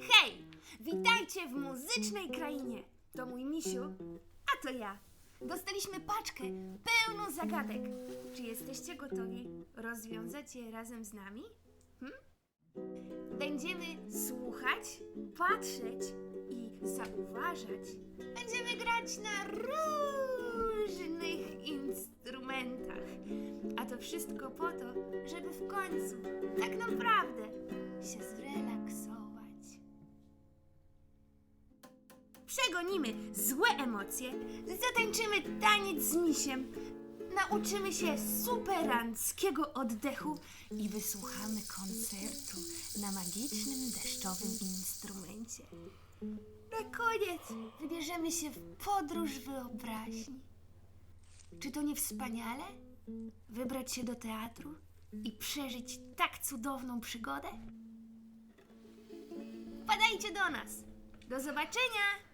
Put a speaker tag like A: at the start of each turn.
A: Hej! Witajcie w muzycznej krainie. To mój misiu, a to ja. Dostaliśmy paczkę pełną zagadek. Czy jesteście gotowi rozwiązać je razem z nami? Hm? Będziemy słuchać, patrzeć i zauważać. Będziemy grać na różnych instrumentach. A to wszystko po to, żeby w końcu, Przegonimy złe emocje, zatańczymy taniec z misiem, nauczymy się superanckiego oddechu i wysłuchamy koncertu na magicznym deszczowym instrumencie. Na koniec wybierzemy się w podróż wyobraźni. Czy to nie wspaniale? Wybrać się do teatru i przeżyć tak cudowną przygodę? Wpadajcie do nas! Do zobaczenia!